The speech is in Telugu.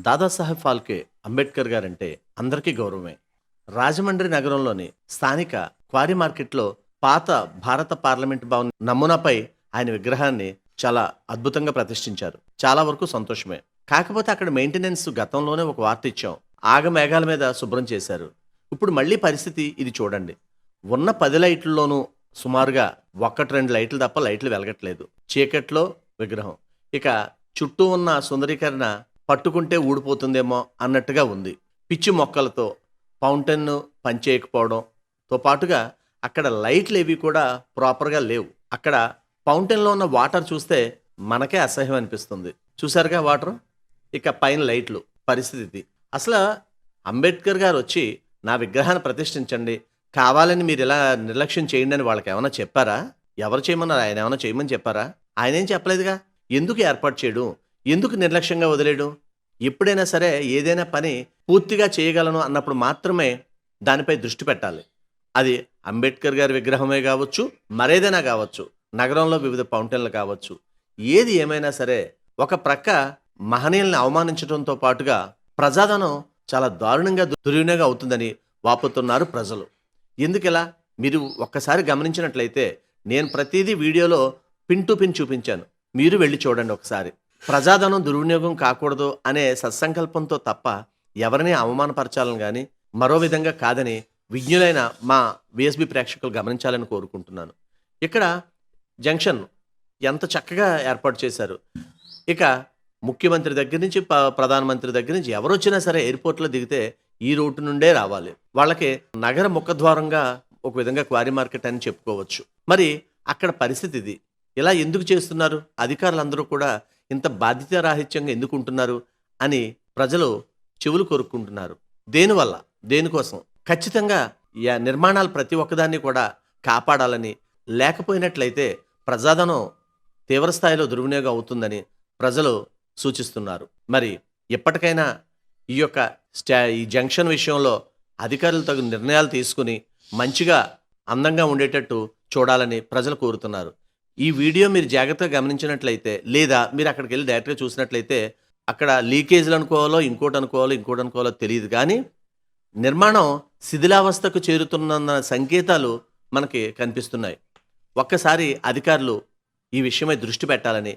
దాదాసాహెబ్ ఫాల్కే అంబేద్కర్ గారంటే అందరికీ గౌరవమే. రాజమండ్రి నగరంలోని స్థానిక క్వారీ మార్కెట్లో పాత భారత పార్లమెంట్ భవన్ నమూనాపై ఆయన విగ్రహాన్ని చాలా అద్భుతంగా ప్రతిష్ఠించారు. చాలా వరకు సంతోషమే. కాకపోతే అక్కడ మెయింటెనెన్స్ గతంలోనే ఒక వార్త ఇచ్చాం. ఆగ మేఘాల మీద శుభ్రం చేశారు. ఇప్పుడు మళ్ళీ పరిస్థితి ఇది చూడండి. ఉన్న పది లైట్లలోనూ సుమారుగా ఒక్కటి రెండు లైట్లు తప్ప లైట్లు వెలగట్లేదు. చీకట్లో విగ్రహం. ఇక చుట్టూ ఉన్న సుందరీకరణ పట్టుకుంటే ఊడిపోతుందేమో అన్నట్టుగా ఉంది. పిచ్చి మొక్కలతో ఫౌంటైన్ పనిచేయకపోవడంతో పాటుగా అక్కడ లైట్లు ఏవి కూడా ప్రాపర్గా లేవు. అక్కడ ఫౌంటైన్లో ఉన్న వాటర్ చూస్తే మనకే అసహ్యం అనిపిస్తుంది. చూసారుగా వాటర్? ఇక పైన లైట్లు. పరిస్థితి అసలు అంబేద్కర్ గారు వచ్చి నా విగ్రహాన్ని ప్రతిష్ఠించండి. కావాలని మీరు ఇలా నిర్లక్ష్యం చేయండి అని వాళ్ళకి ఏమైనా చెప్పారా? ఎవరు చేయమన్నారు? ఆయన ఏమైనా చేయమని చెప్పారా? ఆయన ఏం చెప్పలేదుగా? ఎందుకు ఏర్పాటు చేయడం? ఎందుకు నిర్లక్ష్యంగా వదిలేయడం ఎప్పుడైనా సరే ఏదైనా పని పూర్తిగా చేయగలను అన్నప్పుడు మాత్రమే దానిపై దృష్టి పెట్టాలి. అది అంబేద్కర్ గారి విగ్రహమే కావచ్చు మరేదైనా కావచ్చు నగరంలో వివిధ ఫౌంటైన్లు కావచ్చు. ఏది ఏమైనా సరే ఒక ప్రక్క మహనీయుల్ని అవమానించడంతో పాటుగా ప్రజాధనం చాలా దారుణంగా దుర్వినియోగం అవుతుందని వాపోతున్నారు ప్రజలు. ఎందుకలా? మీరు ఒక్కసారి గమనించినట్లయితే నేను ప్రతిదీ వీడియోలో పిన్ టు పిన్ చూపించాను. మీరు వెళ్ళి చూడండి ఒకసారి. ప్రజాధనం దుర్వినియోగం కాకూడదు అనే సత్సంకల్పంతో తప్ప ఎవరిని అవమానపరచాలని కానీ మరో విధంగా కాదని విజ్ఞులైన మా విఎస్బి ప్రేక్షకులు గమనించాలని కోరుకుంటున్నాను. ఇక్కడ జంక్షన్ ఎంత చక్కగా ఏర్పాటు చేశారు. ఇక ముఖ్యమంత్రి దగ్గర నుంచి ప- ప్రధానమంత్రి దగ్గర నుంచి ఎవరు వచ్చినా సరే ఎయిర్పోర్ట్లో దిగితే ఈ రూట్ నుండే రావాలి. వాళ్ళకి నగర ముఖద్వారంగా ఒక విధంగా క్వారీ మార్కెట్ అని చెప్పుకోవచ్చు. మరి అక్కడ పరిస్థితి ఇది. ఇలా ఎందుకు చేస్తున్నారు? అధికారులందరూ కూడా ఇంత బాధ్యతారాహిత్యంగా ఎందుకు ఉంటున్నారు అని ప్రజలు చెవులు కొరుక్కుంటున్నారు. దేనివల్ల? దేనికోసం? ఖచ్చితంగా ఈ నిర్మాణాలు ప్రతి ఒక్కదాన్ని కూడా కాపాడాలని లేకపోయినట్లయితే ప్రజాధనం తీవ్రస్థాయిలో దుర్వినియోగం అవుతుందని ప్రజలు సూచిస్తున్నారు. మరి ఎప్పటికైనా ఈ యొక్క స్టా ఈ జంక్షన్ విషయంలో అధికారులు తగు నిర్ణయాలు తీసుకుని మంచిగా అందంగా ఉండేటట్టు చూడాలని ప్రజలు కోరుతున్నారు. ఈ వీడియో మీరు జాగ్రత్తగా గమనించినట్లయితే లేదా మీరు అక్కడికి వెళ్ళి డైరెక్ట్గా చూసినట్లయితే అక్కడ లీకేజ్లు అనుకోవాలో ఇంకోటి అనుకోవాలో ఇంకోటి అనుకోవాలో తెలియదు. కానీ నిర్మాణం శిథిలావస్థకు చేరుతున్న సంకేతాలు మనకి కనిపిస్తున్నాయి. ఒక్కసారి అధికారులు ఈ విషయమై దృష్టి పెట్టాలని